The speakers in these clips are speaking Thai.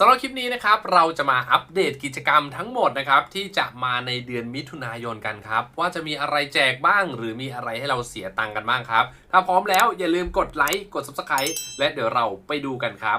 สำหรับคลิปนี้นะครับเราจะมาอัปเดตกิจกรรมทั้งหมดนะครับที่จะมาในเดือนมิถุนายนกันครับ ว่าจะมีอะไรแจกบ้าง หรือมีอะไรให้เราเสียตังค์กันบ้างครับ ถ้าพร้อมแล้วอย่าลืมกดไลค์กด Subscribe และเดี๋ยวเราไปดูกันครับ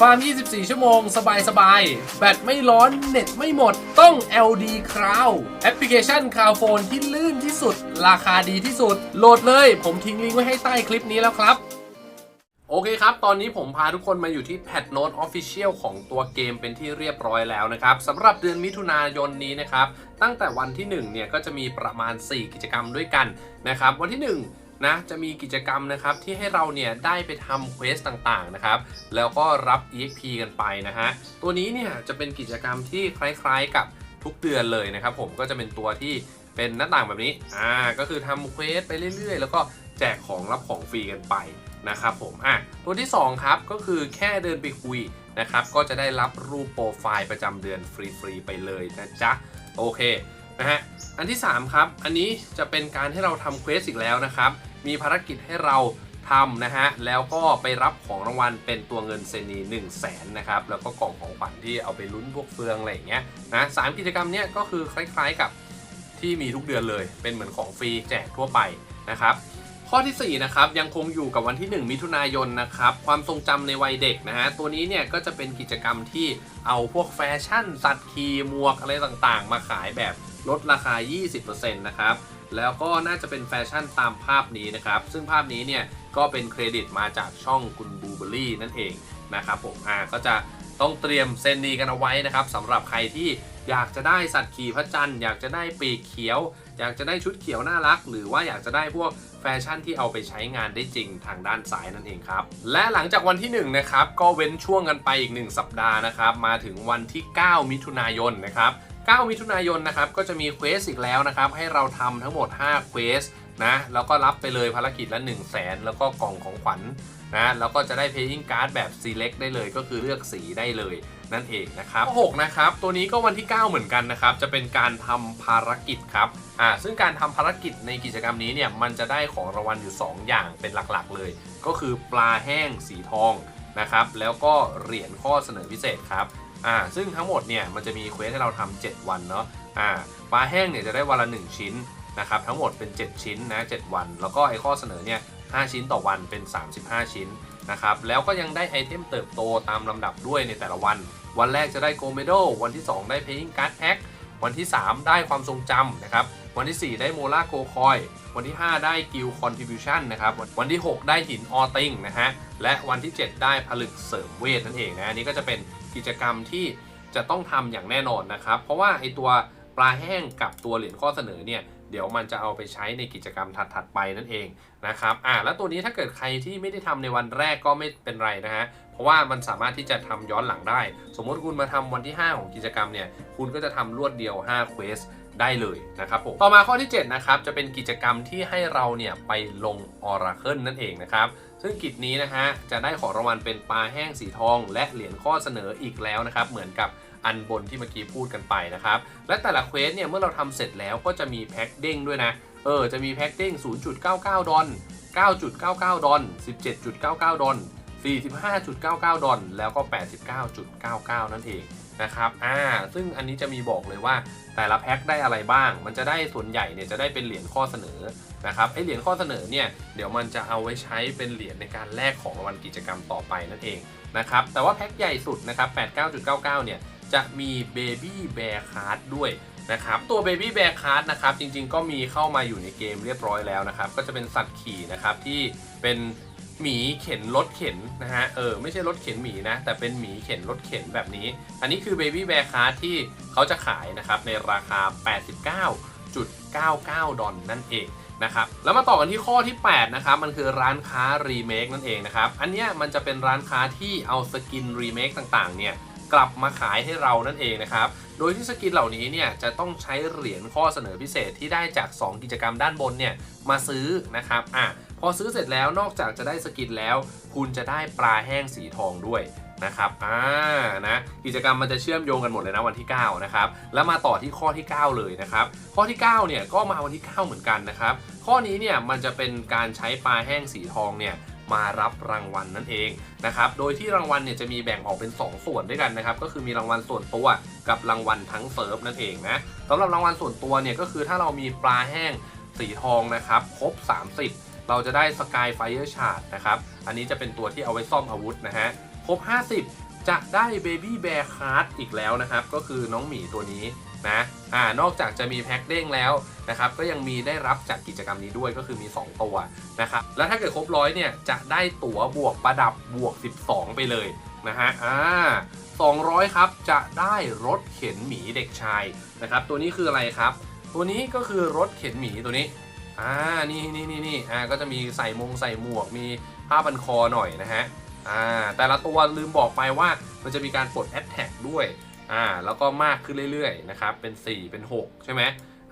ฟาร์ม 24 ชั่วโมง สบายๆแบตไม่ร้อน เน็ตไม่หมด ต้อง LD Cloud แอปพลิเคชันคาวโฟนที่ลื่นที่สุด ราคาดีที่สุด โหลดเลย ผมทิ้งลิงก์ไว้ให้ใต้คลิปนี้แล้วครับ โอเคครับ ตอนนี้ผมพาทุกคนมาอยู่ที่แพทโน t ออฟฟิเชียลของตัวเกมเป็นที่เรียบร้อยแล้วนะครับสำหรับเดือนมิถุนายนนี้นะครับ ตั้งแต่วันที่ 1 เนี่ย ก็จะมีประมาณ 4 กิจกรรมด้วยกันนะครับ วันที่ 1 นะจะมีกิจกรรมนะครับที่ให้เราเนี่ยได้ไปทำเควสต่างๆนะครับแล้วก็รับ EXP กันไปนะฮะตัวนี้เนี่ยจะเป็นกิจกรรมที่คล้ายๆกับทุกเดือนเลยนะครับผมก็จะเป็นตัวที่เป็นหน้าต่างแบบนี้อ่าก็คือทำเควสไปเรื่อยๆ แล้วก็แจกของรับของฟรีกันไปนะครับผมอะตัวที่ 2 ครับก็คือแค่เดินไปคุยนะครับก็จะได้รับรูปโปรไฟล์ประจำเดือนฟรีๆไปเลยนะจ๊ะโอเค นะฮะอันที่ 3 ครับ อันนี้จะเป็นการให้เราทำเควสอีกแล้วนะครับ มีภารกิจให้เราทำนะฮะ แล้วก็ไปรับของรางวัลเป็นตัวเงินเซนี1 0 0 0 0แสนนะครับ แล้วก็กล่องของขวัญที่เอาไปลุ้นพวกเฟืองอะไรอย่างเงี้ยนะสามกิจกรรมเนี้ยก็คือคล้ายๆกับที่มีทุกเดือนเลย เป็นเหมือนของฟรีแจกทั่วไปนะครับ ข้อที่ 4 นะครับ ยังคงอยู่กับวันที่ 1 มิถุนายนนะครับ ความทรงจำในวัยเด็กนะฮะ ตัวนี้เนี่ยก็จะเป็นกิจกรรมที่เอาพวกแฟชั่น สัตว์คีหมวกอะไรต่างๆ มาขายแบบลดราคา 20%นะครับ แล้วก็น่าจะเป็นแฟชั่นตามภาพนี้นะครับ ซึ่งภาพนี้เนี่ยก็เป็นเครดิตมาจากช่องคุณบูเบอรี่นั่นเองนะครับผมอ่าก็จะต้องเตรียมเซนดีกันเอาไว้นะครับสำหรับใครที่อยากจะได้สัตว์ขี่พระจันทร์อยากจะได้ปีกเขียว อยากจะได้ชุดเขียวน่ารัก หรือว่าอยากจะได้พวกแฟชั่นที่เอาไปใช้งานได้จริงทางด้านซ้ายนั่นเองครับ และหลังจากวันที่1นะครับก็เว้นช่วงกันไปอีก 1 สัปดาห์นะครับมาถึงวันที่ 9 มิถุนายนนะครับ9มิถุนายนนะครับก็จะมีเควสอีกแล้วนะครับให้เราทำทั้งหมด5เควสนะแล้วก็รับไปเลยภารกิจละ 1 0 0 0 0แสนแล้วก็กล่องของขวัญนะแล้วก็จะได้ paying card แบบ select ได้เลยก็คือเลือกสีได้เลย นั่นเองนะครับข้อ6นะครับตัวนี้ก็วันที่ 9 เหมือนกันนะครับจะเป็นการทำภารกิจครับอ่าซึ่งการทำภารกิจในกิจกรรมนี้เนี่ยมันจะได้ของรางวัลอยู่ 2 อย่างเป็นหลักๆ เลย ก็คือปลาแห้งสีทองนะครับแล้วก็เหรียญข้อเสนอพิเศษครับอ่าซึ่งทั้งหมดเนี่ยมันจะมีเควสให้เราทำ7วันเนาะอ่าปลาแห้งเนี่ยจะได้วันละ 1 ชิ้นนะครับทั้งหมดเป็น 7 ชิ้นนะ7วัน แล้วก็ไอ้ข้อเสนอเนี่ย5ชิ้นต่อวันเป็น 35 ชิ้น นะครับแล้วก็ยังได้ไอเทมเติบโตตามลำดับด้วยในแต่ละวัน วันแรกจะได้โกลเมโดวันที่ 2 ได้ Paying Card Pack วันที่ 3 ได้ความทรงจำนะครับวันที่ 4 ได้โมล่าโกคอยวันที่ 5 ได้กิลคอนทริบิวชันนะครับวันที่ 6 ได้หินออติงนะฮะและวันที่ 7 ได้ผลึกเสริมเวทนั่นเองนะอันนี้ก็จะเป็นกิจกรรมที่จะต้องทำอย่างแน่นอนนะครับ เพราะว่าไอตัวปลาแห้งกับตัวเหรียญข้อเสนอเนี่ย เดี๋ยวมันจะเอาไปใช้ในกิจกรรมถัดๆไปนั่นเองนะครับอ่าแล้วตัวนี้ถ้าเกิดใครที่ไม่ได้ทำในวันแรกก็ไม่เป็นไรนะฮะเพราะว่ามันสามารถที่จะทำย้อนหลังได้ สมมติคุณมาทำวันที่ 5 ของกิจกรรมเนี่ยคุณก็จะทำรวดเดียว5เควสได้เลยนะครับผมต่อมาข้อที่ 7 นะครับ จะเป็นกิจกรรมที่ให้เราเนี่ยไปลงออราเคิลนั่นเองนะครับ ซึ่งกิจนี้นะฮะ จะได้ของรางวัลเป็นปลาแห้งสีทอง และเหรียญข้อเสนออีกแล้วนะครับ เหมือนกับ อันบนที่เมื่อกี้พูดกันไปนะครับ และแต่ละเควสเนี่ยเมื่อเราทำเสร็จแล้วก็จะมีแพ็คเด้งด้วยนะ เออ จะมีแพ็คเด้ง 0.99 ดอล9.99 ดอล17.99 ดอล45.99 ดอลแล้วก็ 89.99 นั่นเองนะครับ อ่า ซึ่งอันนี้จะมีบอกเลยว่าแต่ละแพ็คได้อะไรบ้าง มันจะได้ส่วนใหญ่เนี่ยจะได้เป็นเหรียญข้อเสนอนะครับ ไอเหรียญข้อเสนอเนี่ยเดี๋ยวมันจะเอาไว้ใช้เป็นเหรียญในการแลกของรางวัลกิจกรรมต่อไปนั่นเองนะครับ แต่ว่าแพ็คใหญ่สุดนะครับ 89.99 เนี่ย จะมี Baby Bear Card ด้วยนะครับตัว Baby Bear Card นะครับจริงๆ ก็มีเข้ามาอยู่ในเกมเรียบร้อยแล้วนะครับ ก็จะเป็นสัตว์ขี่นะครับที่เป็นหมีเข็นรถเข็นนะฮะเออไม่ใช่รถเข็นหมีนะ แต่เป็นหมีเข็นรถเข็นแบบนี้ อันนี้คือ Baby Bear Card ที่เขาจะขายนะครับในราคา 89.99 ดอลนั่นเองนะครับแล้วมาต่อกันที่ข้อที่ 8 นะครับ มันคือร้านค้ารีเมคนั่นเองนะครับ อันเนี้ยมันจะเป็นร้านค้าที่เอาสกินรีเมคต่างๆเนี่ย กลับมาขายให้เรานั่นเองนะครับ โดยที่สกินเหล่านี้เนี่ยจะต้องใช้เหรียญข้อเสนอพิเศษที่ได้จาก 2 กิจกรรมด้านบนเนี่ยมาซื้อนะครับอะพอซื้อเสร็จแล้วนอกจากจะได้สกินแล้ว คุณจะได้ปลาแห้งสีทองด้วยนะครับอ่านะกิจกรรมมันจะเชื่อมโยงกันหมดเลยนะวันที่ 9 นะครับ แล้วมาต่อที่ข้อที่ 9 เลยนะครับ ข้อที่ 9 เนี่ยก็มาวันที่ 9 เหมือนกันนะครับ ข้อนี้เนี่ยมันจะเป็นการใช้ปลาแห้งสีทองเนี่ย มารับรางวัลนั่นเองนะครับ โดยที่รางวัลเนี่ยจะมีแบ่งออกเป็น 2 ส่วนด้วยกันนะครับ ก็คือมีรางวัลส่วนตัวกับรางวัลทั้งเซิร์ฟนั่นเองนะสำหรับรางวัลส่วนตัวเนี่ยก็คือถ้าเรามีปลาแห้งสีทองนะครับครบ 30 เราจะได้สกายไฟเออร์ชาร์ดนะครับ อันนี้จะเป็นตัวที่เอาไว้ซ่อมอาวุธนะฮะ ครบ 50 จะได้เบบี้แบร์คาร์ดอีกแล้วนะครับ ก็คือน้องหมีตัวนี้ นะอ่านอกจากจะมีแพ็คเด้งแล้วนะครับก็ยังมีได้รับจากกิจกรรมนี้ด้วยก็คือมี 2 ตัวนะครับแล้วถ้าเกิดครบร้อยเนี่ยจะได้ตั๋วบวกประดับบวก 12 ไปเลยนะฮะอ่า200 ครับจะได้รถเข็นหมีเด็กชายนะครับตัวนี้คืออะไรครับ ตัวนี้ก็คือรถเข็นหมีตัวนี้อ่านี่นี่นี่นี่อ่าก็จะมีใส่มงใส่หมวกมีผ้าพันคอหน่อยนะฮะอ่าแต่ละตัวลืมบอกไปว่ามันจะมีการปลดแอดแท็กด้วย อ่าแล้วก็มากขึ้นเรื่อยๆนะครับเป็น 4 เป็น 6 ใช่ไหม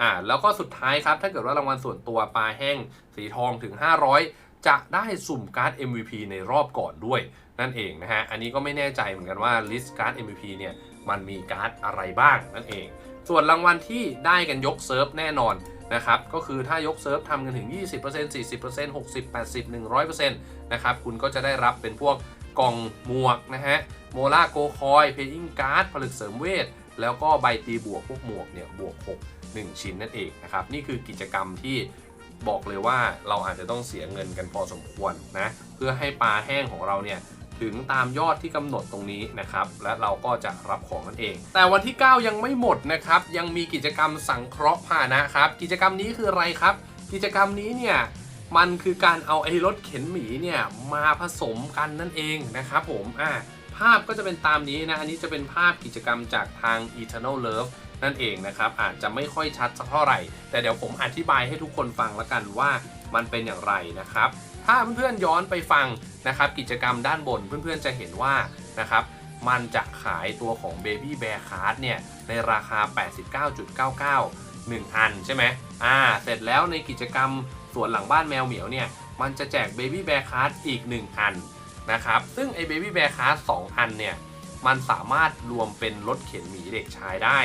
อ่าแล้วก็สุดท้ายครับถ้าเกิดว่ารางวัลส่วนตัวปลาแห้งสีทองถึง 500 จะได้สุ่มการ์ด MVP ในรอบก่อนด้วยนั่นเองนะฮะอันนี้ก็ไม่แน่ใจเหมือนกันว่าลิสต์การ์ด MVP เนี่ยมันมีการ์ดอะไรบ้างนั่นเอง ส่วนรางวัลที่ได้กันยกเซิร์ฟแน่นอนนะครับก็คือถ้ายกเซิร์ฟทำกันถึง 20% 40% 60 80 100%นะครับคุณก็จะได้รับเป็นพวก กล่องหมวกนะฮะโมล่าโกคอยเพยิงการ์ดผลึกเสริมเวท แล้วก็ใบตีบวกพวกหมวกเนี่ยบวก 6 1 ชิ้นนั่นเองนะครับ นี่คือกิจกรรมที่บอกเลยว่าเราอาจจะต้องเสียเงินกันพอสมควรนะเพื่อให้ปลาแห้งของเราเนี่ยถึงตามยอดที่กำหนดตรงนี้นะครับ และเราก็จะรับของนั่นเอง แต่วันที่ 9 ยังไม่หมดนะครับ ยังมีกิจกรรมสังเคราะห์พานะครับ กิจกรรมนี้คืออะไรครับ กิจกรรมนี้เนี่ย มันคือการเอาไอ้รถเข็นหมีเนี่ยมาผสมกันนั่นเองนะครับผมอ่าภาพก็จะเป็นตามนี้นะ อันนี้จะเป็นภาพกิจกรรมจากทาง Eternal Love นั่นเองนะครับ อาจจะไม่ค่อยชัดสักเท่าไหร่ แต่เดี๋ยวผมอธิบายให้ทุกคนฟังแล้วกันว่ามันเป็นอย่างไรนะครับ ถ้าเพื่อนๆย้อนไปฟังนะครับกิจกรรมด้านบนเพื่อนๆจะเห็นว่านะครับมันจะขายตัวของ Baby Bear Card เนี่ยในราคา 89.99 1 อันใช่ไหมอ่า เสร็จแล้วในกิจกรรม สวนหลังบ้านแมวเหมียวเนี่ย มันจะแจก Baby Bear Card อีก 1 อันนะครับ ซึ่งไอ้ Baby Bear Card 2อันเนี่ย มันสามารถรวมเป็นรถเข็นหมีเด็กชายได้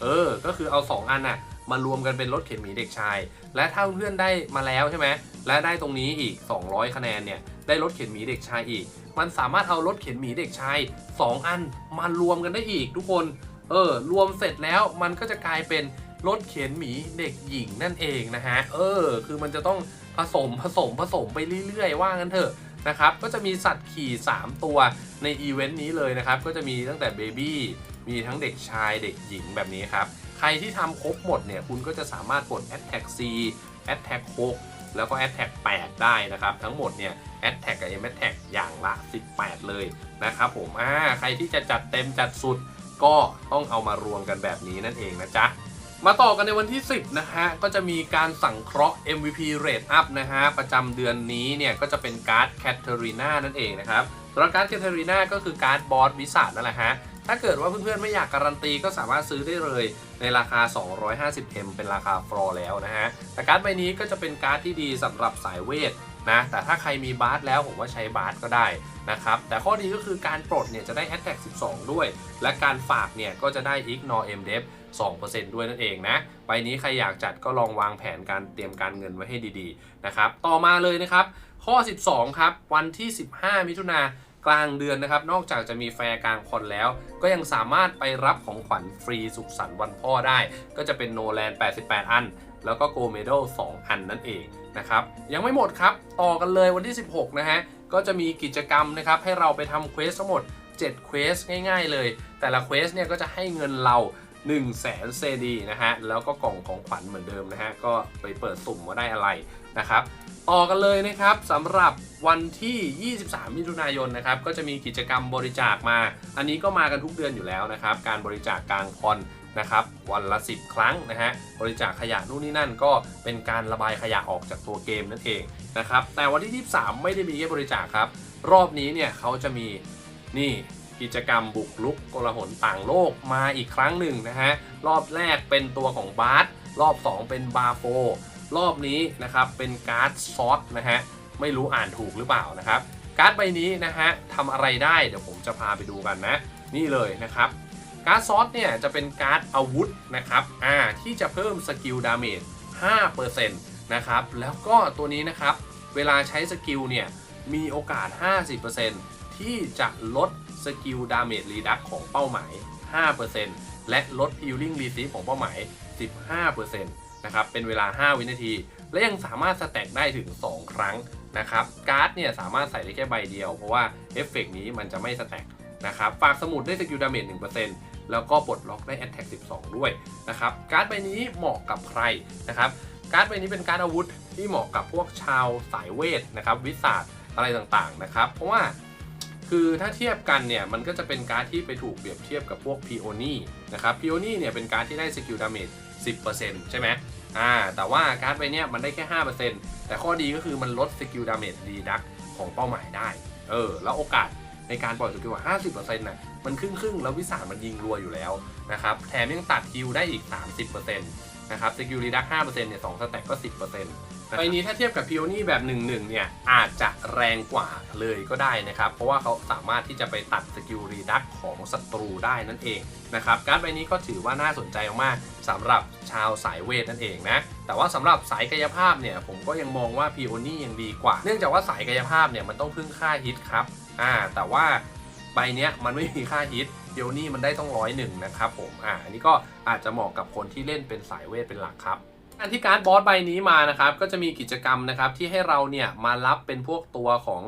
เออ ก็คือเอา 2 อันน่ะมารวมกันเป็นรถเข็นหมีเด็กชาย และถ้าเพื่อนได้มาแล้วใช่ไหม และได้ตรงนี้อีก 200 คะแนนเนี่ย ได้รถเข็นหมีเด็กชายอีก มันสามารถเอารถเข็นหมีเด็กชาย 2 อันมารวมกันได้อีกทุกคน เออ รวมเสร็จแล้วมันก็จะกลายเป็น รถเข็นหมีเด็กหญิงนั่นเองนะฮะ เออ คือมันจะต้องผสมผสมผสมไปเรื่อยๆ ว่างั้นเถอะนะครับ ก็จะมีสัตว์ขี่ 3 ตัวในอีเวนต์นี้เลยนะครับ ก็จะมีตั้งแต่เบบี้มีทั้งเด็กชายเด็กหญิงแบบนี้ครับ ใครที่ทำครบหมดเนี่ย คุณก็จะสามารถกด a t t a c C a t t a c 6แล้วก็ a t t a c 8ได้นะครับ ทั้งหมดเนี่ย a t t a c กับ m a t t a c อย่างละ 18 เลยนะครับผมอ่าใครที่จะจัดเต็มจัดสุดก็ต้องเอามารวมกันแบบนี้นั่นเองนะจ๊ะ มาต่อกันในวันที่ 10 นะฮะ ก็จะมีการสั่งเคราะห์ MVP Rate Up นะฮะ ประจำเดือนนี้เนี่ย ก็จะเป็นการ์ดแคทเธอรีนานั่นเองนะครับสำหรับการ์ดแคทเธอรีนาก็คือการ์ดบอสวิสัทนั่นแหละฮะ ถ้าเกิดว่าเพื่อนๆ ไม่อยากการันตีก็สามารถซื้อได้เลยในราคา 250M เป็นราคาฟลอแล้วนะฮะ แต่การ์ดใบนี้ก็จะเป็นการ์ดที่ดีสำหรับสายเวทนะแต่ถ้าใครมีบาสแล้วผมว่าใช้บาสก็ได้นะครับแต่ข้อดีก็คือการปลดเนี่ยจะได้ Attack 12 ด้วย และการฝากเนี่ยก็จะได้ Ignore MDEF 2%ด้วยนั่นเองนะใบนี้ใครอยากจัดก็ลองวางแผนการเตรียมการเงินไว้ให้ดีๆนะครับต่อมาเลยนะครับข้อ 12 ครับ วันที่ 15 มิถุนากลางเดือนนะครับ นอกจากจะมีแฟร์กลางคนแล้ว ก็ยังสามารถไปรับของขวัญฟรีสุขสันต์วันพ่อได้ ก็จะเป็นโนแลน88 อัน แล้วก็โกเมดล2 อันนั่นเองนะครับ ยังไม่หมดครับ ต่อกันเลยวันที่ 16 นะฮะ ก็จะมีกิจกรรมนะครับ ให้เราไปทำเควสทั้งหมด7เควสง่ายๆเลย แต่ละเควสเนี่ยก็จะให้เงินเรา 1 0 0 0 0แสนเซดีนะฮะ แล้วก็กล่องของขวัญเหมือนเดิมนะฮะ ก็ไปเปิดสุ่มว่าได้อะไรนะครับ ต่อกันเลยนะครับสำหรับวันที่ 23 มิถุนายนนะครับ ก็จะมีกิจกรรมบริจาคมา อันนี้ก็มากันทุกเดือนอยู่แล้วนะครับ การบริจาคกลางคอนนะครับวันละ 10 ครั้งนะฮะบริจาคขยะนู่นนี่นั่นก็เป็นการระบายขยะออกจากตัวเกมนั่นเองนะครับแต่วันที่ 23 ไม่ได้มีแค่บริจาคครับ รอบนี้เนี่ยเขาจะมีนี่ กิจกรรมบุกลุกกลหนต่างโลกมาอีกครั้งหนึ่งนะฮะ รอบแรกเป็นตัวของบาร์สรอบ 2 เป็นบาโฟรอบนี้นะครับเป็นการ์ดซอสนะฮะ ไม่รู้อ่านถูกหรือเปล่านะครับ การ์ดใบนี้นะฮะทำอะไรได้เดี๋ยวผมจะพาไปดูกันนะ นี่เลยนะครับ การ์ดซอสเนี่ยจะเป็นการ์ดอาวุธนะครับอ่าที่จะเพิ่มสกิลดาเมจ5%นะครับแล้วก็ตัวนี้นะครับ เวลาใช้สกิลเนี่ยมีโอกาส 50%ที่จะลด สกิลดาเมจรีดักของเป้าหมาย 5%และลด healing receive ของเป้าหมาย 15%นะครับเป็นเวลา 5 วินาที และยังสามารถสแต็กได้ถึง 2 ครั้งนะครับการ์ดเนี่ยสามารถใส่ได้แค่ใบเดียว เพราะว่าเอฟเฟกต์นี้มันจะไม่สแต็กนะครับฝากสมุดได้สกิลดาเมจ1%แล้วก็ปลดล็อกได้ Attack 12 ด้วยนะครับการ์ดใบนี้เหมาะกับใครนะครับการ์ดใบนี้เป็นการอาวุธที่เหมาะกับพวกชาวสายเวทนะครับวิสาสอะไรต่างๆนะครับเพราะว่า คือถ้าเทียบกันเนี่ยมันก็จะเป็นการ์ดที่ไปถูกเปรียบเทียบกับพวกพีโอนี่นะครับพีโอนี่เนี่ยเป็นการ์ดที่ได้สกิลดาเมจ10%ใช่ไหมอ่าแต่ว่าการ์ดใบเนี้ยมันได้แค่ 5%แต่ข้อดีก็คือมันลดสกิลดาเมจดีดักของเป้าหมายได้ เออ แล้วโอกาสในการปล่อยสกิลว่า 50%น่ะมันครึ่งครึ่งแล้ววิสาสมันยิงรัวอยู่แล้วนะครับแถมยังตัดคิวได้อีก 30%นะครับสกิลรีดัก5%เนี่ย2สแต็กก็ 10% ใบนี้ถ้าเทียบกับพิโอนี่แบบ1-1เนี่ยอาจจะแรงกว่าเลยก็ได้นะครับ เพราะว่าเขาสามารถที่จะไปตัดสกิลรีดักของศัตรูได้นั่นเองนะครับการ์ดใบนี้ก็ถือว่าน่าสนใจมากๆสำหรับชาวสายเวทนั่นเองนะแต่ว่าสำหรับสายกายภาพเนี่ยผมก็ยังมองว่าพิโอนี่ยังดีกว่า เนื่องจากว่าสายกายภาพเนี่ยมันต้องพึ่งค่าฮิตครับอ่าแต่ว่าใบเนี้ยมันไม่มีค่าฮิตพิโอนี่มันได้ต้องร้อยหนึ่งนะครับผมอ่าอันนี้ก็อาจจะเหมาะกับคนที่เล่นเป็นสายเวทเป็นหลักครับ อันที่การ์ดบอสใบนี้มานะครับก็จะมีกิจกรรมนะครับที่ให้เราเนี่ยมารับเป็นพวกตัวของ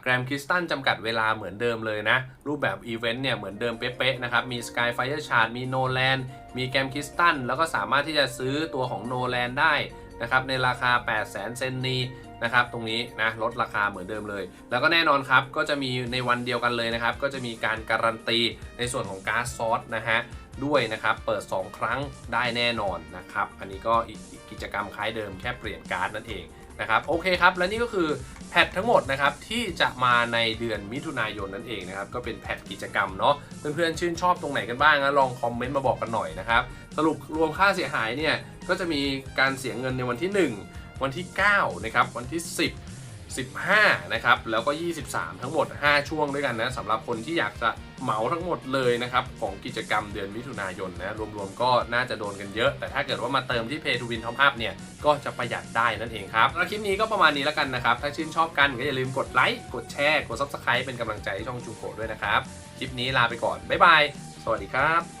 แกรมคริสตัลจำกัดเวลาเหมือนเดิมเลยนะ รูปแบบอีเวนต์เนี่ยเหมือนเดิมเป๊ะๆนะครับ มี Skyfire Shard มี No Land มีแกรมคริสตัลแล้วก็สามารถที่จะซื้อตัวของ No Land ได้นะครับในราคา 8 0 0 0 0 0เซนนีนะครับตรงนี้นะลดราคาเหมือนเดิมเลย แล้วก็แน่นอนครับก็จะมีในวันเดียวกันเลยนะครับ ก็จะมีการการันตีในส่วนของการ์ดซอสนะฮะ ด้วยนะครับ เปิด 2 ครั้งได้แน่นอนนะครับ อันนี้ก็อีกกกิจกรรมคล้ายเดิมแค่เปลี่ยนการ์ดนั่นเองนะครับโอเคครับ และนี่ก็คือแพททั้งหมดนะครับที่จะมาในเดือนมิถุนายนนั่นเองนะครับ ก็เป็นแพทกิจกรรมเนาะเพื่อนๆชื่นชอบตรงไหนกันบ้างนะลองคอมเมนต์มาบอกกันหน่อยนะครับ สรุปรวมค่าเสียหายเนี่ยก็จะมีการเสียเงินในวันที่ 1 วันที่9นะครับวันที่ 10 15 นะครับ แล้วก็ 23 ทั้งหมด 5 ช่วงด้วยกันนะสำหรับคนที่อยากจะเหมาทั้งหมดเลยนะครับ ของกิจกรรมเดือนมิถุนายนนะ รวมๆ ก็น่าจะโดนกันเยอะ แต่ถ้าเกิดว่ามาเติมที่ Pay to Win Top Up เนี่ย ก็จะประหยัดได้นั่นเองครับแล้วคลิปนี้ก็ประมาณนี้แล้วกันนะครับ ถ้าชื่นชอบกันก็อย่าลืมกดไลค์กดแชร์กด Subscribe เป็นกำลังใจให้ช่องจูโกด้วยนะครับคลิปนี้ลาไปก่อนบ๊ายบายสวัสดีครับ